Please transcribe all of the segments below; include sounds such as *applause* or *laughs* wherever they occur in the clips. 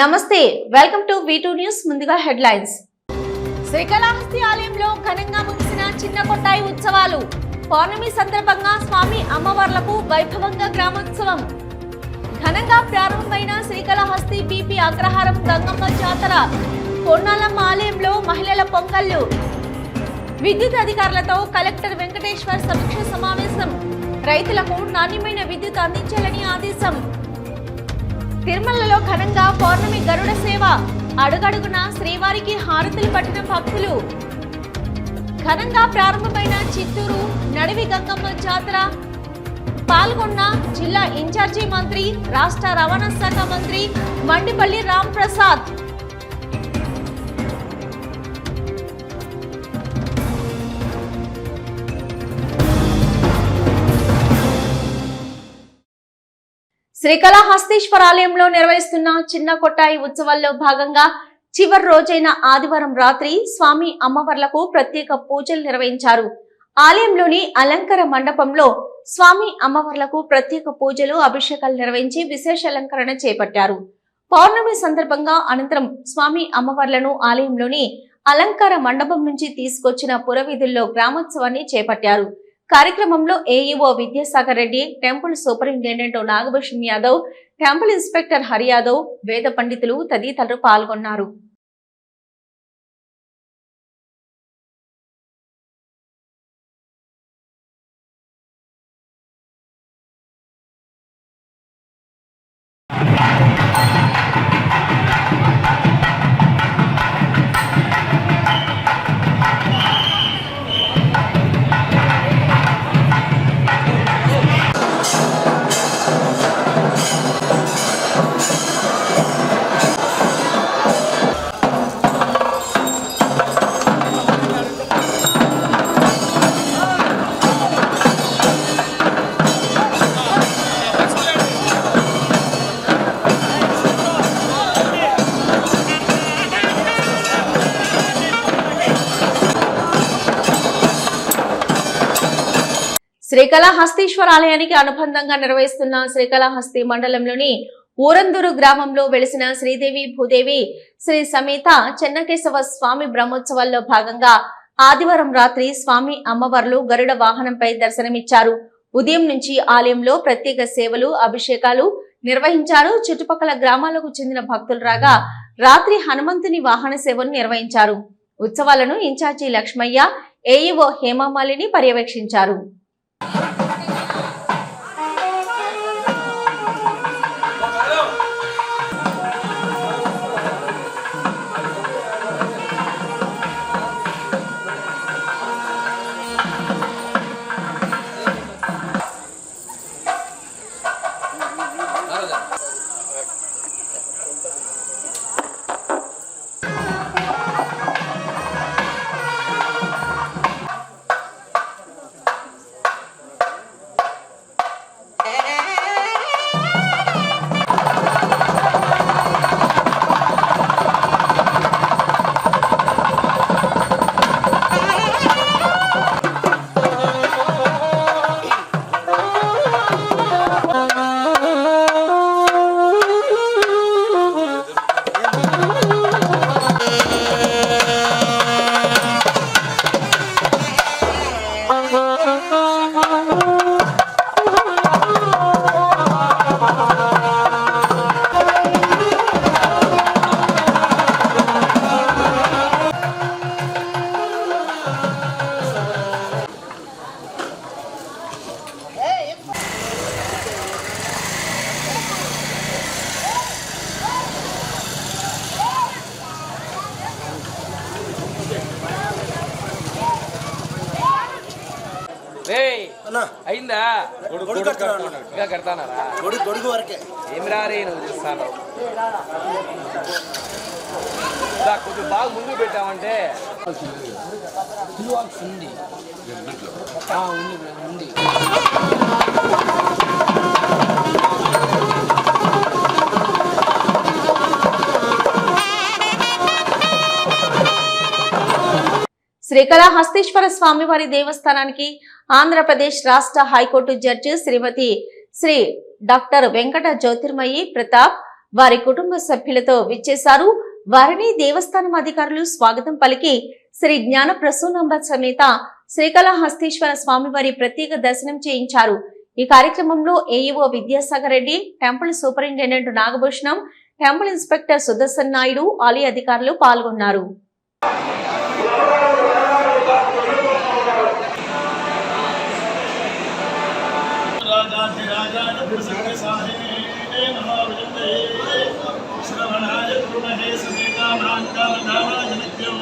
నమస్తే welcome to two news ముందుగా headlines. Srikalahasti ఆలయంలో ఘనంగా ముగిసిన చిన్న కొట్టాయి ఉత్సవాలు. పౌర్ణమి సందర్భంగా స్వామి అమ్మవార్లకు వైభవంగా గ్రామోత్సవం. ఘనంగా ప్రారంభమైన శ్రీకాళహస్తి బీపీ అగ్రహారం గంగమ్మ జాతర పొన్నాలమ్మ ఆలయంలో మహిళల పొంగళ్ళు. విద్యుత్ అధికారులతో కలెక్టర్ వెంకటేశ్వర్ సమీక్ష సమావేశం. రైతులకు నాణ్యమైన విద్యుత్ అందించాలని ఆదేశం. తిరుమలలో ఘనంగా పౌర్ణమి గరుడ సేవ. అడుగడుగున శ్రీవారికి హారతులు పట్టిన భక్తులు. ఘనంగా ప్రారంభమైన చిత్తూరు నడివి గంగమ్మ జాతర. పాల్గొన్న జిల్లా ఇన్ఛార్జి మంత్రి రాష్ట్ర రవాణా శాఖ మంత్రి మండిపల్లి రామ్ ప్రసాద్ శ్రీకాళహస్తీశ్వర ఆలయంలో నిర్వహిస్తున్న చిన్న కొట్టాయి ఉత్సవాల్లో భాగంగా చివరి రోజైన ఆదివారం రాత్రి స్వామి అమ్మవార్లకు ప్రత్యేక పూజలు నిర్వహించారు. ఆలయంలోని అలంకర మండపంలో స్వామి అమ్మవార్లకు ప్రత్యేక పూజలు అభిషేకాలు నిర్వహించి విశేష అలంకరణ చేపట్టారు. పౌర్ణమి సందర్భంగా అనంతరం స్వామి అమ్మవార్లను ఆలయంలోని అలంకార మండపం నుంచి తీసుకొచ్చిన పురవీధుల్లో గ్రామోత్సవాన్ని చేపట్టారు. కార్యక్రమంలో AEO Vidyasagar Reddy temple superintendent Nagabhushan Yadav temple inspector Hariyadav వేద పండితులు తదితరులు పాల్గొన్నారు. శ్రీకాళహస్తీశ్వర ఆలయానికి అనుబంధంగా నిర్వహిస్తున్న శ్రీకాళహస్తి మండలంలోని ఊరందూరు గ్రామంలో వెలిసిన శ్రీదేవి భూదేవి శ్రీ సమేత చెన్నకేశవ స్వామి బ్రహ్మోత్సవాల్లో భాగంగా ఆదివారం రాత్రి స్వామి అమ్మవార్లు గరుడ వాహనంపై దర్శనమిచ్చారు. ఉదయం నుంచి ఆలయంలో ప్రత్యేక సేవలు అభిషేకాలు నిర్వహించారు. చుట్టుపక్కల గ్రామాలకు చెందిన భక్తులు రాగా రాత్రి హనుమంతుని వాహన సేవను నిర్వహించారు. ఉత్సవాలను ఇన్ఛార్జి లక్ష్మయ్య ఏఈఓ హేమామాలిని పర్యవేక్షించారు. you *laughs* అన్న. ఇంకా కడతానారా? ఏం రారే నువ్వు చేస్తాను. దా, కొంచెం బాగా ముందు పెట్టామంటే ఉంది ఉంది ఉంది. శ్రీకాళహస్తీశ్వర స్వామివారి దేవస్థానానికి ఆంధ్రప్రదేశ్ రాష్ట్ర high court judge Shrimati Shri doctor Venkata Jyothirmayi Pratap వారి కుటుంబ సభ్యులతో విచ్చేశారు. వారిని దేవస్థానం అధికారులు స్వాగతం పలికి శ్రీ జ్ఞాన ప్రసూనంబ సమేత శ్రీకళహస్తీశ్వర స్వామివారి ప్రత్యేక దర్శనం చేయించారు. ఈ కార్యక్రమంలో AEO Vidyasagar Reddy temple superintendent Nagabhushanam temple inspector Sudarshan Naidu ఆలయ అధికారులు పాల్గొన్నారు. श्रवणाय गुरुमहे समेतानां कामधामाय नित्यम्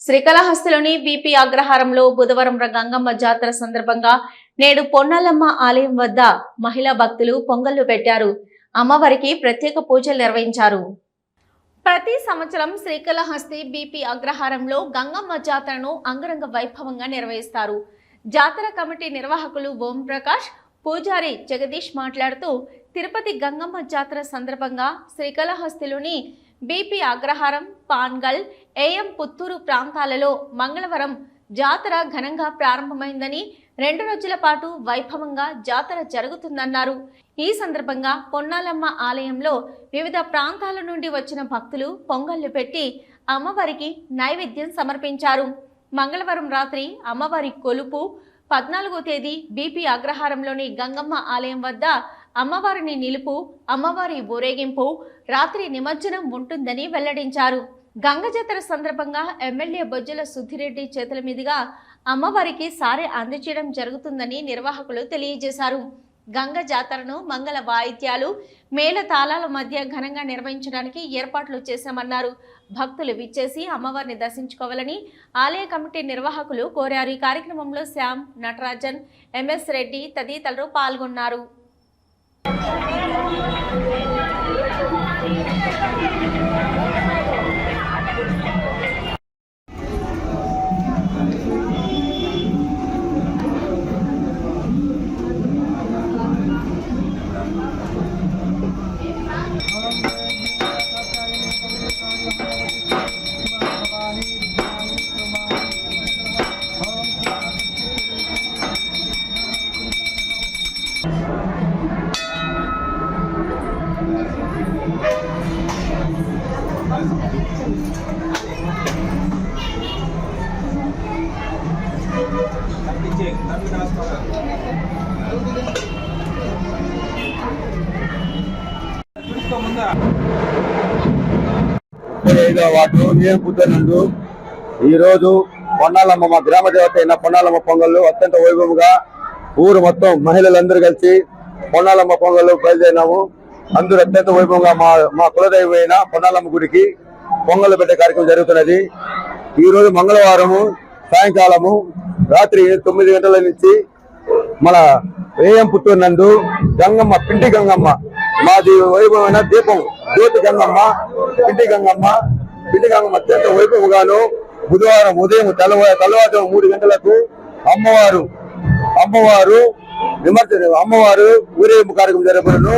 శ్రీకాళహస్తిలోని బీపీ అగ్రహారంలో బుధవారం గంగమ్మ జాతర సందర్భంగా నేడు పొన్నాలమ్మ ఆలయం వద్ద మహిళా భక్తులు పొంగళ్ళు పెట్టారు. అమ్మవారికి ప్రత్యేక పూజలు నిర్వహించారు. ప్రతి సంవత్సరం శ్రీకాళహస్తి బీపీ అగ్రహారంలో గంగమ్మ జాతరను అంగరంగ వైభవంగా నిర్వహిస్తారు. జాతర కమిటీ నిర్వాహకులు ఓం ప్రకాష్ పూజారి జగదీష్ మాట్లాడుతూ తిరుపతి గంగమ్మ జాతర సందర్భంగా శ్రీకాళహస్తిలోని బీపీ అగ్రహారం పాన్గల్ ఏఎం పుత్తూరు ప్రాంతాలలో మంగళవారం జాతర ఘనంగా ప్రారంభమైందని రెండు రోజుల పాటు వైభవంగా జాతర జరుగుతుందన్నారు. ఈ సందర్భంగా పొన్నాలమ్మ ఆలయంలో వివిధ ప్రాంతాల నుండి వచ్చిన భక్తులు పొంగళ్ళు పెట్టి అమ్మవారికి నైవేద్యం సమర్పించారు. మంగళవారం రాత్రి అమ్మవారి కొలుపు పద్నాలుగో తేదీ బీపీ అగ్రహారంలోని గంగమ్మ ఆలయం వద్ద అమ్మవారిని నిలుపు అమ్మవారి ఊరేగింపు రాత్రి నిమజ్జనం ఉంటుందని వెల్లడించారు. గంగ జాతర సందర్భంగా ఎమ్మెల్యే బొజ్జల సుధిరెడ్డి చేతుల మీదుగా అమ్మవారికి సారే అందజేయడం జరుగుతుందని నిర్వాహకులు తెలియజేశారు. గంగ జాతరను మంగళ వాయిద్యాలు మేళ తాళాల మధ్య ఘనంగా నిర్వహించడానికి ఏర్పాట్లు చేశామన్నారు. భక్తులు విచ్చేసి అమ్మవారిని దర్శించుకోవాలని ఆలయ కమిటీ నిర్వాహకులు కోరారు. ఈ కార్యక్రమంలో శ్యామ్ నటరాజన్ ఎంఎస్ రెడ్డి తదితరులు పాల్గొన్నారు. ఐదవ వార్డు నియంపుతున్నందు ఈ ఈరోజు పొన్నాలమ్మ మా గ్రామ దేవత అయిన పొన్నాలమ్మ పొంగళ్ళు అత్యంత వైభవంగా ఊరు మొత్తం మహిళలందరూ కలిసి పొన్నాలమ్మ పొంగళ్ళు బయలుదేరినాము. అందరూ అత్యంత వైభవంగా మా మా కులదైవం అయిన పొన్నాలమ్మ గుడికి పొంగళ్ళు పెట్టే కార్యక్రమం జరుగుతున్నది. ఈరోజు మంగళవారము సాయంకాలము రాత్రి తొమ్మిది గంటల నుంచి మన ఏఎం పుత్తూరు నందు గంగమ్మ పిండి గంగమ్మ. మాది వైభవమైన దీపం జ్యోతి గంగమ్మ పిండి గంగమ్మ. పిండి గంగమ్మ అత్యంత వైభవగాను బుధవారం ఉదయం తెల్లవ తెల్లవారు మూడు గంటలకు అమ్మవారు అమ్మవారు విమర్శ అమ్మవారు ఊరేగింపు కార్యక్రమం జరపడను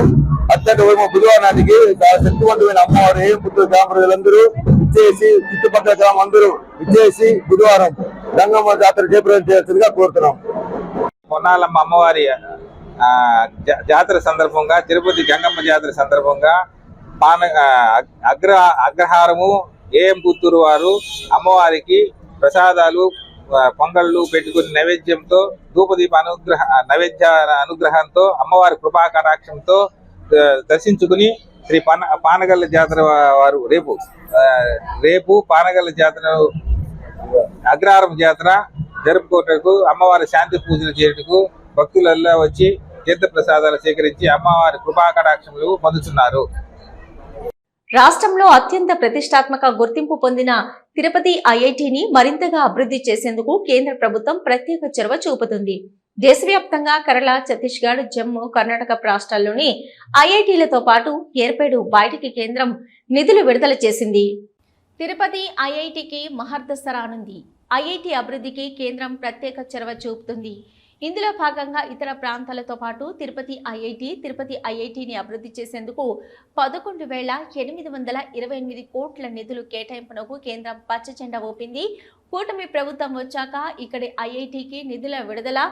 అత్యంత వైభవం బుధవారం నాటికి చాలా శక్తివంతమైన అమ్మవారు ఏం పుత్తూరు గ్రామ ప్రజలందరూ ఇచ్చేసి చుట్టుపక్కల గ్రామం అందరూ ఇచ్చేసి బుధవారం గంగమ్మ జాతర జయప్రదం చేయాల్సిందిగా కోరుతున్నాం. పొన్నాలమ్మ అమ్మవారి జా- జాతర సందర్భంగా తిరుపతి గంగమ్మ జాతర సందర్భంగా పాన అగ్ర అగ్రహారము ఏఎం పుత్తూరు వారు అమ్మవారికి ప్రసాదాలు పొంగళ్ళు పెట్టుకుని నైవేద్యంతో ధూపదీప అనుగ్రహ నైవేద్య అనుగ్రహంతో అమ్మవారి కృపా కటాక్షంతో దర్శించుకుని శ్రీ పాన పానగల్ల జాతర వారు రేపు రేపు పానగల్ల జాతర అగ్రహారం జాతర జరుపుకోటకు అమ్మవారి శాంతి పూజలు చేయటకు భక్తులల్లో వచ్చి తీర్థ ప్రసాదాలు సేకరించి అమ్మవారి కృపాకటాక్షములు పొందుతున్నారు. రాష్ట్రంలో అత్యంత ప్రతిష్టాత్మక గుర్తింపు పొందిన తిరుపతి ఐఐటిని మరింతగా అభివృద్ధి చేసేందుకు కేంద్ర ప్రభుత్వం ప్రత్యేక చొరవ చూపుతుంది. దేశవ్యాప్తంగా కేరళ ఛత్తీస్గఢ్ జమ్మూ కర్ణాటక రాష్ట్రాల్లోని ఐఐటీలతో పాటు ఏర్పేడు బయటికి కేంద్రం నిధులు విడుదల చేసింది. తిరుపతి ఐఐటికి మహర్దశ రానుంది. ఐఐటి అభివృద్ధికి కేంద్రం ప్రత్యేక చొరవ చూపుతుంది. ఇందులో భాగంగా ఇతర ప్రాంతాలతో పాటు తిరుపతి ఐఐటి తిరుపతి ఐఐటిని అభివృద్ధి చేసేందుకు పదకొండు వేల ఎనిమిది వందల ఇరవై ఎనిమిది కోట్ల నిధులు కేటాయింపునకు కేంద్రం పచ్చజెండా ఊపింది. కూటమి ప్రభుత్వం వచ్చాక ఇక్కడి ఐఐటికి నిధుల విడుదల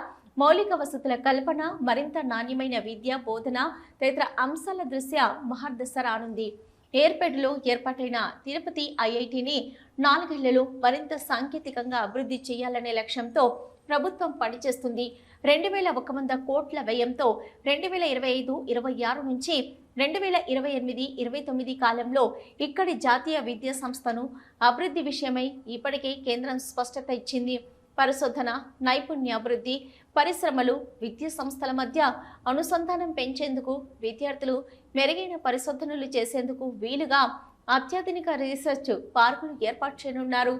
మౌలిక వసతుల కల్పన మరింత నాణ్యమైన విద్య బోధన తదితర అంశాల దృష్ట్యా మహర్దశ రానుంది. ఏర్పేటలో ఏర్పాటైన తిరుపతి ఐఐటిని నాలుగేళ్ళలో మరింత సాంకేతికంగా అభివృద్ధి చేయాలనే లక్ష్యంతో ప్రభుత్వం పనిచేస్తుంది. రెండు వేల ఒక వంద కోట్ల వ్యయంతో రెండు వేల ఇరవై ఐదు ఇరవై ఆరు నుంచి రెండు వేల ఇరవై ఎనిమిది ఇరవై తొమ్మిది కాలంలో ఇక్కడి జాతీయ విద్యా సంస్థను అభివృద్ధి విషయమై ఇప్పటికే కేంద్రం స్పష్టత ఇచ్చింది. పరిశోధన నైపుణ్యాభివృద్ధి పరిశ్రమలు విద్యా సంస్థల మధ్య అనుసంధానం పెంచేందుకు విద్యార్థులు మెరుగైన పరిశోధనలు చేసేందుకు వీలుగా అత్యాధునిక రీసెర్చ్ పార్కులు ఏర్పాటు చేయనున్నారు.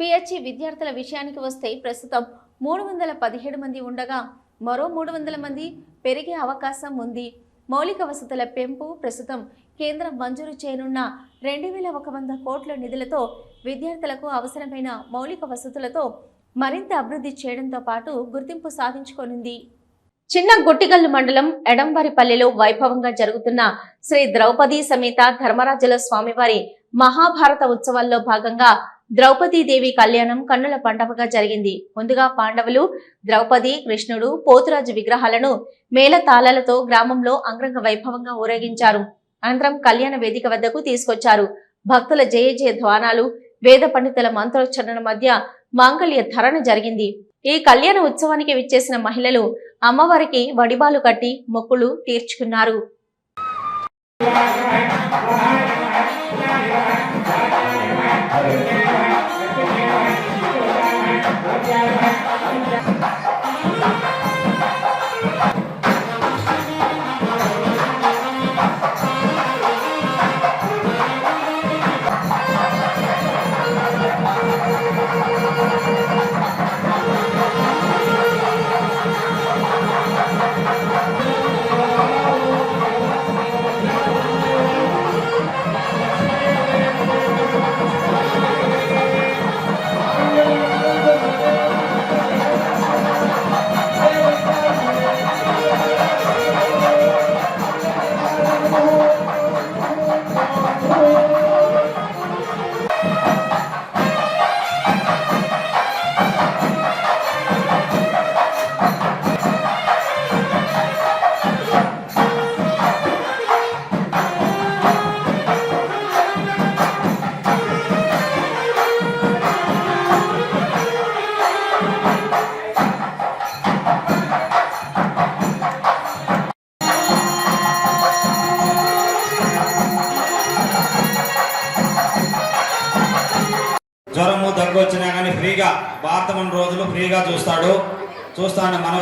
పిహెచ్ఈ విద్యార్థుల విషయానికి వస్తే ప్రస్తుతం మూడు వందల పదిహేడు మంది ఉండగా మరో మూడు వందల మంది పెరిగే అవకాశం ఉంది. మౌలిక వసతుల పెంపు ప్రస్తుతం కేంద్రం మంజూరు చేయనున్న రెండు వేల ఒక వంద కోట్ల నిధులతో విద్యార్థులకు అవసరమైన మౌలిక వసతులతో మరింత అభివృద్ధి చేయడంతో పాటు గుర్తింపు సాధించుకోనుంది. చిన్న గుట్టిగల్లు మండలం ఎడంబరిపల్లెలో వైభవంగా జరుగుతున్న శ్రీ ద్రౌపది సమేత ధర్మరాజుల స్వామివారి మహాభారత ఉత్సవాల్లో భాగంగా ద్రౌపదీదేవి కళ్యాణం కన్నుల పండవగా జరిగింది. ముందుగా పాండవులు ద్రౌపది కృష్ణుడు పోతురాజు విగ్రహాలను మేళతాళాలతో గ్రామంలో అంగరంగ వైభవంగా ఊరేగించారు. అనంతరం కళ్యాణ వేదిక వద్దకు తీసుకొచ్చారు. భక్తుల జయ జయ ధ్వానాలు వేద పండితుల మంత్రోచ్చరణ మధ్య మాంగళ్య ధరణ జరిగింది. ఈ కళ్యాణ ఉత్సవానికి విచ్చేసిన మహిళలు అమ్మవారికి వడిబాలు కట్టి మొక్కులు తీర్చుకున్నారు.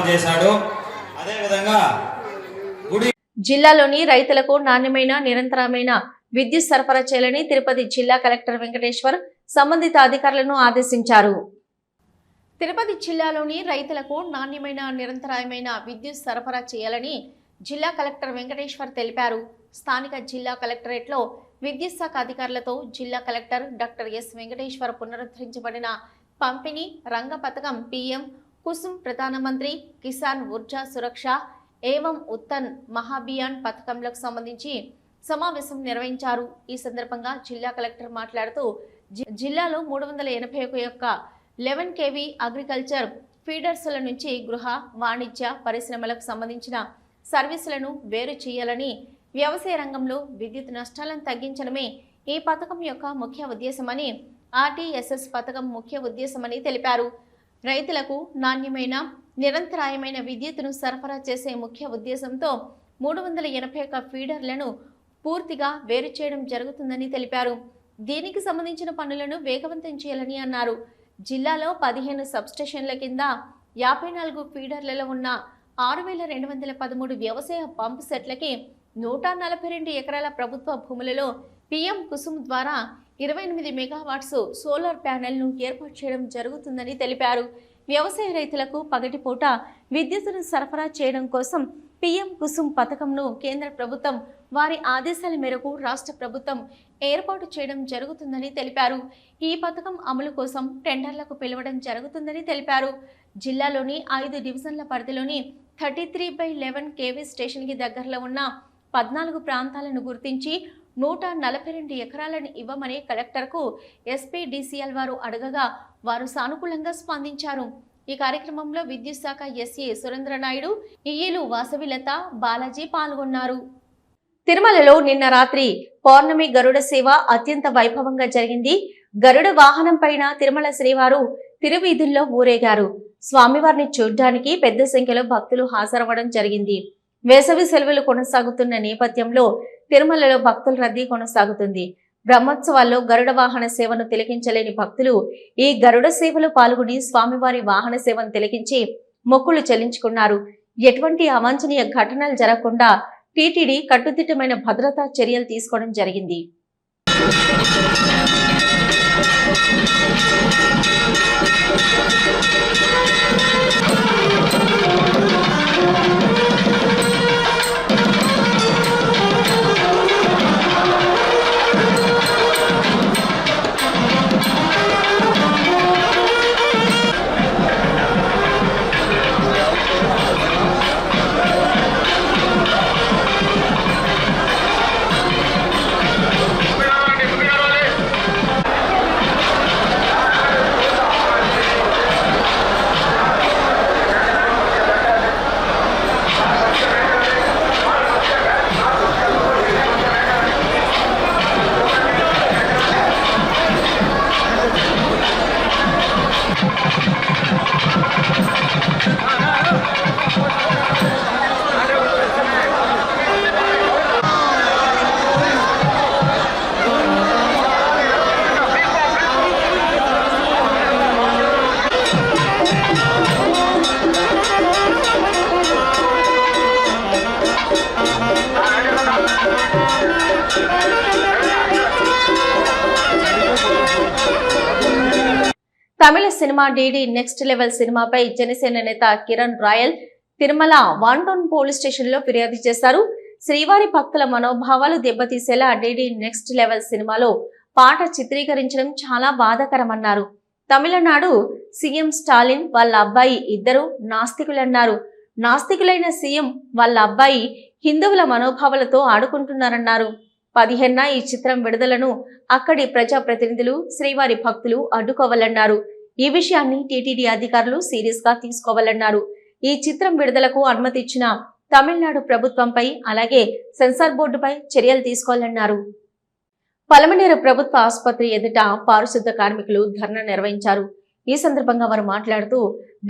చేశాడు. అదేవిధంగా గుడి జిల్లాలోని రైతులకు నాణ్యమైన నిరంతరమైన విద్యుత్ సరఫరా చేయాలని తిరుపతి జిల్లా కలెక్టర్ వెంకటేశ్వర్ సంబంధిత అధికారులను ఆదేశించారు. తిరుపతి జిల్లాలోని రైతులకు నాణ్యమైన నిరంతరాయమైన విద్యుత్ సరఫరా చేయాలని జిల్లా కలెక్టర్ వెంకటేశ్వర్ తెలిపారు. స్థానిక జిల్లా కలెక్టరేట్లో విద్యుత్ శాఖ అధికారులతో జిల్లా కలెక్టర్ డాక్టర్ ఎస్ వెంకటేశ్వర్ పునరుద్ధరించబడిన పంపిణీ రంగ పథకం పిఎం కుసుమ్ ప్రధానమంత్రి కిసాన్ ఊర్జా సురక్ష ఏవం ఉత్తన్ మహాభియాన్ పథకంలకు సంబంధించి సమావేశం నిర్వహించారు. ఈ సందర్భంగా జిల్లా కలెక్టర్ మాట్లాడుతూ జిల్లాలో మూడు వందల ఎనభై ఒక యొక్క లెవెన్ కేవీ అగ్రికల్చర్ ఫీడర్స్ల నుంచి గృహ వాణిజ్య పరిశ్రమలకు సంబంధించిన సర్వీసులను వేరు చేయాలని వ్యవసాయ రంగంలో విద్యుత్ నష్టాలను తగ్గించడమే ఈ పథకం యొక్క ముఖ్య ఉద్దేశమని ఆర్టీఎస్ఎస్ పథకం ముఖ్య ఉద్దేశమని తెలిపారు. రైతులకు నాణ్యమైన నిరంతరాయమైన విద్యుత్తును సరఫరా చేసే ముఖ్య ఉద్దేశంతో మూడు వందల ఎనభై ఒక్క ఫీడర్లను పూర్తిగా వేరు చేయడం జరుగుతుందని తెలిపారు. దీనికి సంబంధించిన పనులను వేగవంతం చేయాలని అన్నారు. జిల్లాలో పదిహేను సబ్స్టేషన్ల కింద యాభై నాలుగు ఫీడర్లలో ఉన్న ఆరు వేల రెండు వందల పదమూడు వ్యవసాయ పంప్ సెట్లకి నూట నలభై రెండు ఎకరాల ప్రభుత్వ భూములలో పిఎం కుసుమ్ ద్వారా ఇరవై ఎనిమిది మెగావాట్స్ సోలార్ ప్యానెల్ను ఏర్పాటు చేయడం జరుగుతుందని తెలిపారు. వ్యవసాయ రైతులకు పగటిపూట విద్యుత్తును సరఫరా చేయడం కోసం పిఎం కుసుమ్ పథకంను కేంద్ర ప్రభుత్వం వారి ఆదేశాల మేరకు రాష్ట్ర ప్రభుత్వం ఏర్పాటు చేయడం జరుగుతుందని తెలిపారు. ఈ పథకం అమలు కోసం టెండర్లకు పిలవడం జరుగుతుందని తెలిపారు. జిల్లాలోని ఐదు డివిజన్ల పరిధిలోని thirty three by eleven KV స్టేషన్కి దగ్గరలో ఉన్న పద్నాలుగు ప్రాంతాలను గుర్తించి నూట నలభై రెండు ఎకరాలను ఇవ్వమని కలెక్టర్కు ఎస్పీడీసీఎల్ వారు అడగగా వారు సానుకూలంగా స్పందించారు. ఈ కార్యక్రమంలో విద్యుత్ శాఖ ఎస్ఏ సురేంద్ర నాయుడు వాసవిలత బాలాజీ పాల్గొన్నారు. తిరుమలలో నిన్న రాత్రి పౌర్ణమి గరుడ సేవ అత్యంత వైభవంగా జరిగింది. గరుడ వాహనం పైన తిరుమల శ్రీవారు తిరువీధుల్లో ఊరేగారు. స్వామివారిని చూడ్డానికి పెద్ద సంఖ్యలో భక్తులు హాజరవ్వడం జరిగింది. వేసవి సెలవులు కొనసాగుతున్న నేపథ్యంలో తిరుమలలో భక్తుల రద్దీ కొనసాగుతుంది. బ్రహ్మోత్సవాల్లో గరుడ వాహన సేవను తిలకించలేని భక్తులు ఈ గరుడ సేవలో పాల్గొని స్వామివారి వాహన సేవను తిలకించి మొక్కులు చెల్లించుకున్నారు. ఎటువంటి అవాంఛనీయ ఘటనలు జరగకుండా టీటీడీ కట్టుదిట్టమైన భద్రతా చర్యలు తీసుకోవడం జరిగింది. తమిళ సినిమా డీడీ నెక్స్ట్ లెవెల్ సినిమాపై జనసేన నేత Kiran Royal Tirumala one town police స్టేషన్లో ఫిర్యాదు చేశారు. శ్రీవారి భక్తుల మనోభావాలు దెబ్బతీసేలా డీడీ నెక్స్ట్ లెవెల్ సినిమాలో పాట చిత్రీకరించడం చాలా బాధాకరమన్నారు. తమిళనాడు సీఎం స్టాలిన్ వాళ్ళ అబ్బాయి ఇద్దరు నాస్తికులన్నారు. నాస్తికులైన సీఎం వాళ్ళ అబ్బాయి హిందువుల మనోభావాలతో ఆడుకుంటున్నారన్నారు. పదిహేన ఈ చిత్రం విడుదలను అక్కడి ప్రజా ప్రతినిధులు శ్రీవారి భక్తులు అడ్డుకోవాలన్నారు. ఈ విషయాన్ని టీటీడీ అధికారులు సీరియస్గా తీసుకోవాలన్నారు. ఈ చిత్రం విడుదలకు అనుమతి ఇచ్చిన తమిళనాడు ప్రభుత్వంపై అలాగే సెన్సార్ బోర్డుపై చర్యలు తీసుకోవాలన్నారు. పలమనేరు ప్రభుత్వ ఆసుపత్రి ఎదుట పారిశుద్ధ కార్మికులు ధర్నా నిర్వహించారు. ఈ సందర్భంగా వారు మాట్లాడుతూ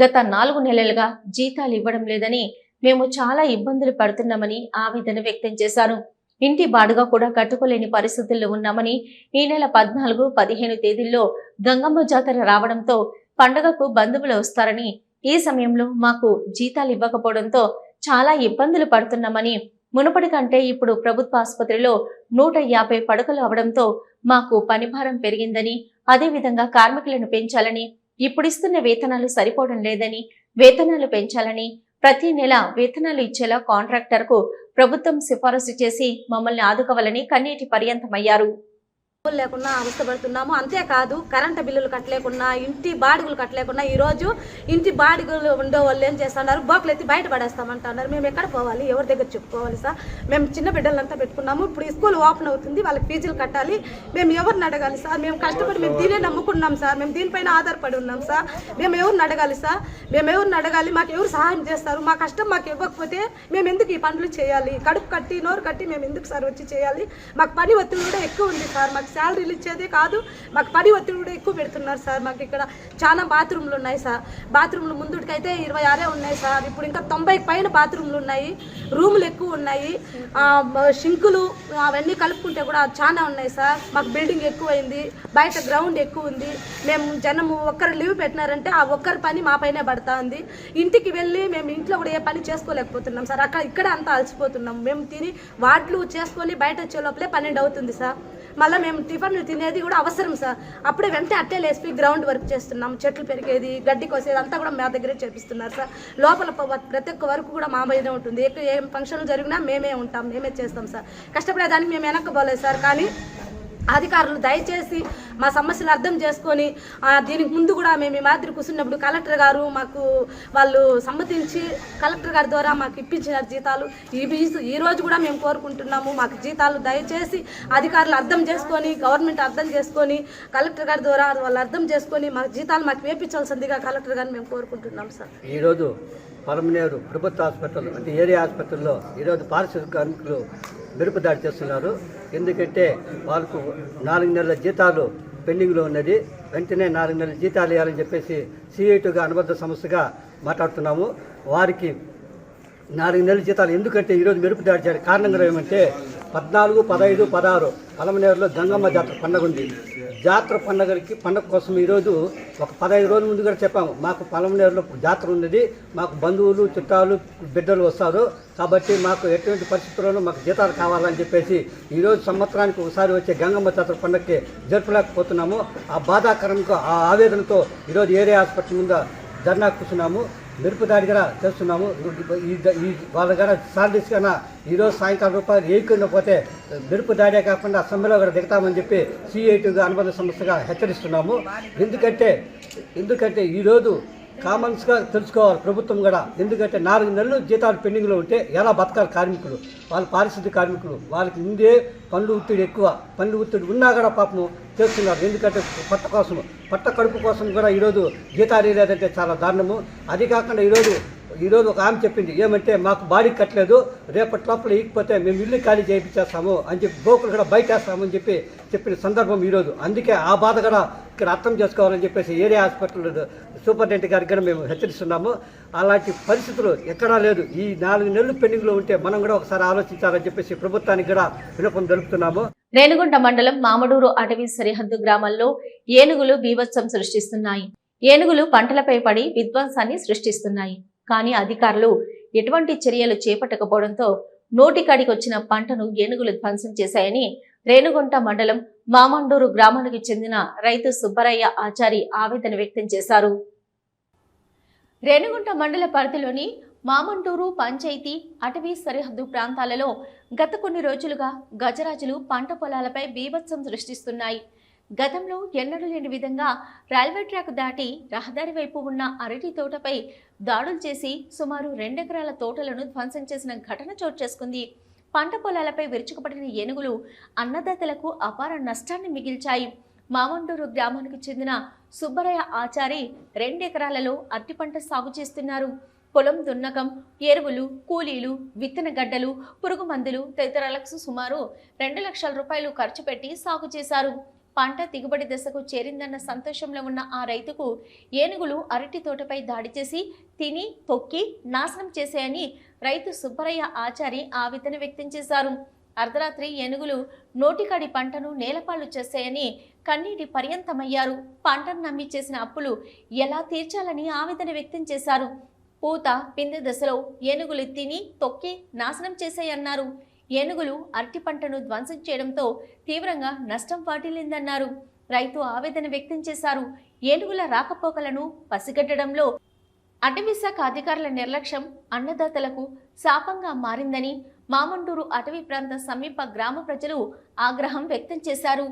గత నాలుగు నెలలుగా జీతాలు ఇవ్వడం లేదని మేము చాలా ఇబ్బందులు పడుతున్నామని ఆవేదన వ్యక్తం చేశారు. ఇంటి బాడుగా కూడా కట్టుకోలేని పరిస్థితుల్లో ఉన్నామని ఈ నెల పద్నాలుగు పదిహేను తేదీల్లో గంగమ్మ జాతర రావడంతో పండగకు బంధువులు వస్తారని ఈ సమయంలో మాకు జీతాలు ఇవ్వకపోవడంతో చాలా ఇబ్బందులు పడుతున్నామని మునుపటి కంటే ఇప్పుడు ప్రభుత్వ ఆసుపత్రిలో నూట యాభై పడకలు అవడంతో మాకు పనిభారం పెరిగిందని అదేవిధంగా కార్మికులను పెంచాలని ఇప్పుడిస్తున్న వేతనాలు సరిపోవడం లేదని వేతనాలు పెంచాలని ప్రతి నెల వేతనాలు ఇచ్చేలా కాంట్రాక్టర్కు ప్రభుత్వం సిఫారసు చేసి మమ్మల్ని ఆదుకోవాలని కన్నీటి పర్యంతమయ్యారు. లేకుండా అవస్థపడుతున్నాము అంతేకాదు కరెంటు బిల్లులు కట్టలేకున్నా ఇంటి బాడుగులు కట్టలేకున్నా ఈరోజు ఇంటి బాడుగులు ఉండే వాళ్ళు ఏం చేస్తున్నారు? బోకులు ఎత్తి బయట పడేస్తామంటున్నారు. మేము ఎక్కడ పోవాలి? ఎవరి దగ్గర చెప్పుకోవాలి సార్? మేము చిన్న బిడ్డలంతా పెట్టుకున్నాము. ఇప్పుడు స్కూల్ ఓపెన్ అవుతుంది. వాళ్ళకి ఫీజులు కట్టాలి. మేము ఎవరిని అడగాలి సార్? మేము కష్టపడి మేము దీనే నమ్ముకున్నాం సార్. మేము దీనిపైన ఆధారపడి ఉన్నాం సార్. మేము ఎవరిని అడగాలి సార్? మేము ఎవరిని అడగాలి? మాకు ఎవరు సహాయం చేస్తారు? మా కష్టం మాకు ఇవ్వకపోతే మేము ఎందుకు ఈ పనులు చేయాలి? కడుపు కట్టి నోరు కట్టి మేము ఎందుకు సార్ వచ్చి చేయాలి? మాకు పని ఒత్తిడి కూడా ఎక్కువ ఉంది సార్. మాకు శాలరీలు ఇచ్చేదే కాదు మాకు పని ఒత్తిడి కూడా ఎక్కువ పెడుతున్నారు సార్. మాకు ఇక్కడ చాలా బాత్రూమ్లు ఉన్నాయి సార్. బాత్రూమ్లు ముందుకైతే ఇరవై ఆరే ఉన్నాయి సార్. ఇప్పుడు ఇంకా తొంభై పైన బాత్రూమ్లు ఉన్నాయి. రూములు ఎక్కువ ఉన్నాయి. షింకులు అవన్నీ కలుపుకుంటే కూడా చాలా ఉన్నాయి సార్. మాకు బిల్డింగ్ ఎక్కువైంది. బయట గ్రౌండ్ ఎక్కువ ఉంది. మేము జనము ఒక్కరు లీవ్ పెట్టినారంటే ఆ ఒక్కరి పని మా పైనే పడతా ఉంది ఇంటికి వెళ్ళి మేము ఇంట్లో కూడా ఏ పని చేసుకోలేకపోతున్నాం సార్. అక్కడ ఇక్కడ అంతా అలసిపోతున్నాం. మేము తిని వాట్లు చేసుకొని బయట వచ్చే లోపలే పన్నెండు అవుతుంది సార్. మళ్ళీ మేము టిఫిన్ తినేది కూడా అవసరం సార్. అప్పుడే వెంటనే అట్టే లేసి గ్రౌండ్ వర్క్ చేస్తున్నాం చెట్లు పెరిగేది గడ్డి కోసేది అంతా కూడా మా దగ్గరే చేపిస్తున్నారు సార్. లోపల ప్రతి ఒక్క వరకు కూడా మా మీదే ఉంటుంది. ఏ ఏం ఫంక్షన్లు జరిగినా మేమే ఉంటాం మేమే చేస్తాం సార్. కష్టపడేదానికి మేము వెనక్కపోలేదు సార్. కానీ అధికారులు దయచేసి మా సమస్యలు అర్థం చేసుకొని దీనికి ముందు కూడా మేము ఈ మాదిరి కూర్చున్నప్పుడు కలెక్టర్ గారు మాకు వాళ్ళు సమ్మతించి కలెక్టర్ గారి ద్వారా మాకు ఇప్పించిన జీతాలు ఈ ఈ రోజు కూడా మేము కోరుకుంటున్నాము. మాకు జీతాలు దయచేసి అధికారులు అర్థం చేసుకొని గవర్నమెంట్ అర్థం చేసుకొని కలెక్టర్ గారి ద్వారా వాళ్ళు అర్థం చేసుకొని మాకు జీతాలు మాకు వేపించాల్సిందిగా కలెక్టర్ గారిని మేము కోరుకుంటున్నాం సార్. ఈరోజు పరమనేరు ప్రభుత్వ హాస్పిటల్ అంటే ఏరియా హాస్పిటల్లో ఈరోజు పారిశుద్ధ్య కార్మికులు మెరుపు దాడి చేస్తున్నారు. ఎందుకంటే వాళ్ళకు నాలుగు నెలల జీతాలు పెండింగ్లో ఉన్నది. వెంటనే నాలుగు నెలల జీతాలు ఇవ్వాలని చెప్పేసి సిఐటుగా అనుబద్ధ సంస్థగా మాట్లాడుతున్నాము. వారికి నాలుగు నెలల జీతాలు ఎందుకంటే ఈరోజు మెరుపు దాడిచారు కారణంగా కారణం కూడా ఏమంటే పద్నాలుగు పదహైదు పదహారు పలమనేరులో గంగమ్మ జాతర పండగ ఉంది. జాతర పండగలకి పండగ కోసం ఈరోజు ఒక పదహైదు రోజుల ముందు కూడా చెప్పాము. మాకు పలమనేరులో జాతర ఉన్నది. మాకు బంధువులు చుట్టాలు బిడ్డలు వస్తారు. కాబట్టి మాకు ఎటువంటి పరిస్థితుల్లోనూ మాకు జీతాలు కావాలని చెప్పేసి ఈరోజు సంవత్సరానికి ఒకసారి వచ్చే గంగమ్మ జాతర పండగకి జరపలేకపోతున్నాము ఆ బాధాకరంతో ఆ ఆవేదనతో ఈరోజు ఏరియా హాస్పిటల్ ముందు ధర్నా కూర్చున్నాము. మెరుపు దాడి కూడా చేస్తున్నాము. ఈ వాళ్ళ కూడా సాలరీస్ కన్నా ఈరోజు సాయంకాలం రూపాయలు వేయకుండా పోతే మెరుపు దాడే కాకుండా సమ్మెలో కూడా దిగుతామని చెప్పి సిఐటీగా అనుబంధ సంస్థగా హెచ్చరిస్తున్నాము. ఎందుకంటే ఎందుకంటే ఈరోజు కామన్స్గా తెలుసుకోవాలి ప్రభుత్వం కూడా. ఎందుకంటే నాలుగు నెలలు జీతాలు పెండింగ్లో ఉంటే ఎలా బతకాలి కార్మికులు? వాళ్ళు పారిశుద్ధ్య కార్మికులు. వాళ్ళకి ముందే పనులు ఒత్తిడి ఎక్కువ. పనులు ఒత్తిడి ఉన్నా కూడా పాపం చేస్తున్నారు. ఎందుకంటే పట్ట కోసం పట్ట కడుపు కోసం కూడా ఈరోజు జీతాలు లేదంటే చాలా దారుణము. అది కాకుండా ఈరోజు ఈరోజు ఒక ఆమె చెప్పింది ఏమంటే మాకు బాడీ కట్టలేదు రేపటి లోపల ఇకపోతే మేము ఇల్లు ఖాళీ చేయించేస్తాము అని చెప్పి బోకులు కూడా బయట వేస్తామని చెప్పి చెప్పిన సందర్భం ఈరోజు. అందుకే ఆ బాధ కూడా ఇక్కడ అర్థం చేసుకోవాలని చెప్పేసి ఏరియా హాస్పిటల్ సూపరింటెండెంట్ గారికి కూడా మేము హెచ్చరిస్తున్నాము. అలాంటి పరిస్థితులు ఎక్కడా లేదు. ఈ నాలుగు నెలలు పెండింగ్లో ఉంటే మనం కూడా ఒకసారి ఆలోచించాలని చెప్పేసి ప్రభుత్వానికి కూడా వినపం తెలుపుతున్నాము రేణుగుంట మండలం మామడూరు అటవీ సరిహద్దు గ్రామంలో ఏనుగులు బీభత్సం సృష్టిస్తున్నాయి. ఏనుగులు పంటలపై పడి విధ్వంసాన్ని సృష్టిస్తున్నాయి. కానీ అధికారులు ఎటువంటి చర్యలు చేపట్టకపోవడంతో నోటికాడికొచ్చిన పంటను ఏనుగులు ధ్వంసం చేశాయని రేణుగుంట మండలం మామండూరు గ్రామానికి చెందిన రైతు సుబ్బరయ్య ఆచారి ఆవేదన వ్యక్తం చేశారు. రేణుగుంట మండల పరిధిలోని మామంటూరు పంచాయతీ అటవీ సరిహద్దు ప్రాంతాలలో గత కొన్ని రోజులుగా గజరాజులు పంట పొలాలపై బీభత్సం సృష్టిస్తున్నాయి. గతంలో ఎన్నడూ లేని విధంగా రైల్వే ట్రాక్ దాటి రహదారి వైపు ఉన్న అరటి తోటపై దాడులు చేసి సుమారు రెండెకరాల తోటలను ధ్వంసం చేసిన ఘటన చోటు చేసుకుంది. పంట పొలాలపై విరుచుకుపడిన ఏనుగులు అన్నదాతలకు అపార నష్టాన్ని మిగిల్చాయి. మామండూరు గ్రామానికి చెందిన సుబ్బరయ్య ఆచారి రెండెకరాలలో అరటి పంట సాగు చేస్తున్నారు. పొలం దున్నకం ఎరువులు కూలీలు విత్తన గడ్డలు పురుగు మందులు తదితరాలకు సుమారు రెండు లక్షల రూపాయలు ఖర్చు పెట్టి సాగు చేశారు. పంట దిగుబడి దశకు చేరిందన్న సంతోషంలో ఉన్న ఆ రైతుకు ఏనుగులు అరటి తోటపై దాడి చేసి తిని తొక్కి నాశనం చేశాయని రైతు సుబ్బరయ్య ఆచారి ఆవేదన వ్యక్తం చేశారు. అర్ధరాత్రి ఏనుగులు నోటికాడి పంటను నేలపాళ్ళు చేశాయని కన్నీటి పర్యంతమయ్యారు. పంటను నమ్మి చేసిన అప్పులు ఎలా తీర్చాలని ఆవేదన వ్యక్తం చేశారు. పూత పిందె దశలో ఏనుగులు తిని తొక్కి నాశనం చేశాయన్నారు. ఏనుగులు అరటి పంటను ధ్వంసం చేయడంతో తీవ్రంగా నష్టం వాటిల్లిందన్నారు. రైతు ఆవేదన వ్యక్తం చేశారు. ఏనుగుల రాకపోకలను పసిగట్టడంలో అటవీశాఖ అధికారుల నిర్లక్ష్యం అన్నదాతలకు శాపంగా మారిందని మామండూరు అటవీ ప్రాంత సమీప గ్రామ ప్రజలు ఆగ్రహం వ్యక్తం చేశారు.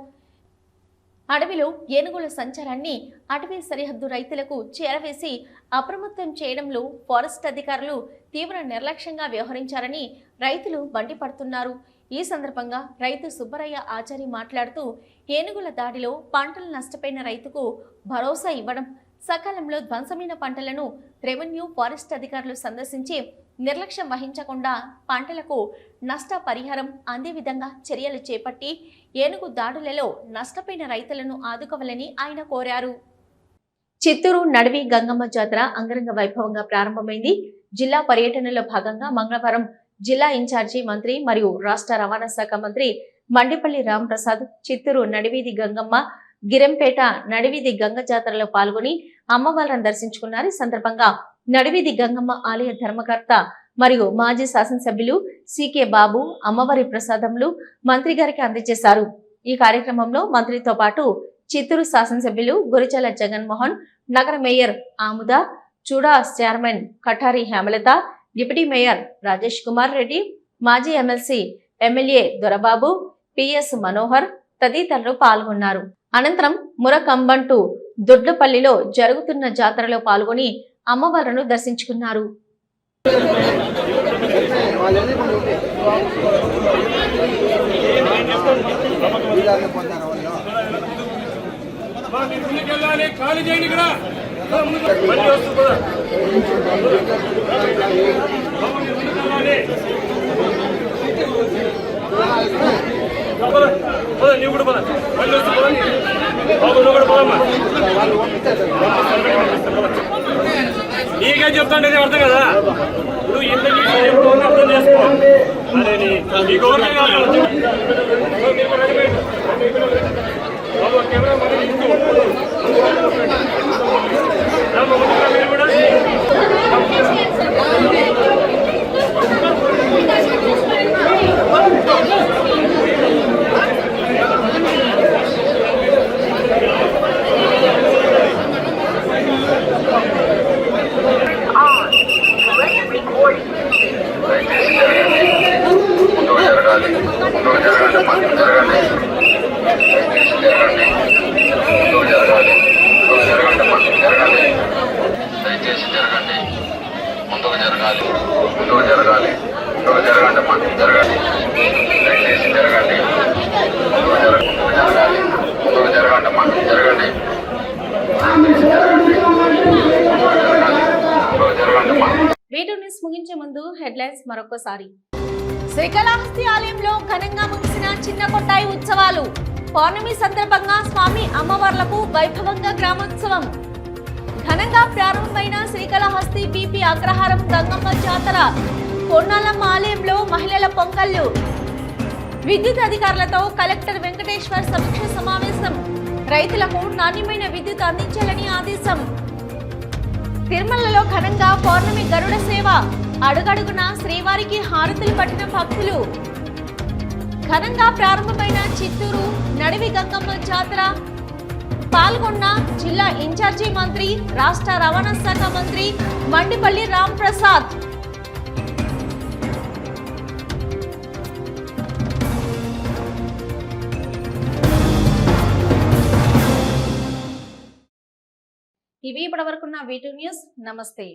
అడవిలో ఏనుగుల సంచారాన్ని అటవీ సరిహద్దు రైతులకు చేరవేసి అప్రమత్తం చేయడంలో ఫారెస్ట్ అధికారులు తీవ్ర నిర్లక్ష్యంగా వ్యవహరించారని రైతులు మండిపడుతున్నారు. ఈ సందర్భంగా రైతు సుబ్బరయ్య ఆచారి మాట్లాడుతూ ఏనుగుల దాడిలో పంటలు నష్టపోయిన రైతుకు భరోసా ఇవ్వడం సకాలంలో ధ్వంసమైన పంటలను రెవెన్యూ ఫారెస్ట్ అధికారులు సందర్శించి నిర్లక్ష్యం వహించకుండా పంటలకు నష్ట పరిహారం అందే విధంగా చర్యలు చేపట్టి ఏనుగు దాడులలో నష్టపోయిన రైతులను ఆదుకోవాలని ఆయన కోరారు. చిత్తూరు నడివి గంగమ్మ జాతర అంగరంగ వైభవంగా ప్రారంభమైంది. జిల్లా పర్యటనలో భాగంగా మంగళవారం జిల్లా ఇన్ఛార్జి మంత్రి మరియు రాష్ట్ర రవాణా శాఖ మంత్రి మండిపల్లి రాంప్రసాద్ చిత్తూరు నడివీధి గంగమ్మ గిరంపేట నడివీధి గంగ జాతరలో పాల్గొని అమ్మవారిని దర్శించుకున్నారు. ఈ సందర్భంగా నడివీధి గంగమ్మ ఆలయ ధర్మకర్త మరియు మాజీ శాసనసభ్యులు సికే బాబు అమ్మవారి ప్రసాదములు మంత్రి గారికి అందజేశారు. ఈ కార్యక్రమంలో మంత్రితో పాటు చిత్తూరు శాసనసభ్యులు గురిచల జగన్మోహన్ నగర mayor Amuda Chuda chairman Katari Hemalatha deputy mayor Rajesh Kumar Reddy మాజీ MLC MLA Dorababu PS Manohar తదితరులు పాల్గొన్నారు. అనంతరం మురకంబంటు దొడ్డపల్లిలో జరుగుతున్న జాతరలో పాల్గొని అమ్మవారును దర్శించుకున్నారు. నీవు కూడా పద మళ్ళీ పద బాబు నువ్వు కూడా పదమ్మా నీకే చెప్తాంటే అర్థం కదా? ఇప్పుడు ఇంత అర్థం చేసుకో. నీ గవర్నమెంట్ కెమెరా మరి కూడా ప్రారంభమైన శ్రీకాళహస్తి బీపీ అగ్రహారం గంగమ్మ జాతర పొన్నాలమ్మ ఆలయంలో మహిళల పొంగళ్ళు. విద్యుత్ అధికారులతో కలెక్టర్ వెంకటేశ్వర్ సమీక్ష సమావేశం. రైతులకు నాణ్యమైన విద్యుత్ అందించాలని ఆదేశం. తిరుమలలో ఘనంగా పౌర్ణమి గరుడ సేవ. అడుగడుగున శ్రీవారికి హారతులు పట్టిన భక్తులు. ఘనంగా ప్రారంభమైన చిత్తూరు నడివి గంగమ్మ జాతర పాల్గొన్న జిల్లా ఇన్ఛార్జి మంత్రి రాష్ట్ర రవాణా శాఖ మంత్రి మండిపల్లి రామ్ ప్రసాద్ ఇవి ఇప్పటివరకున్న వీటి న్యూస్. నమస్తే.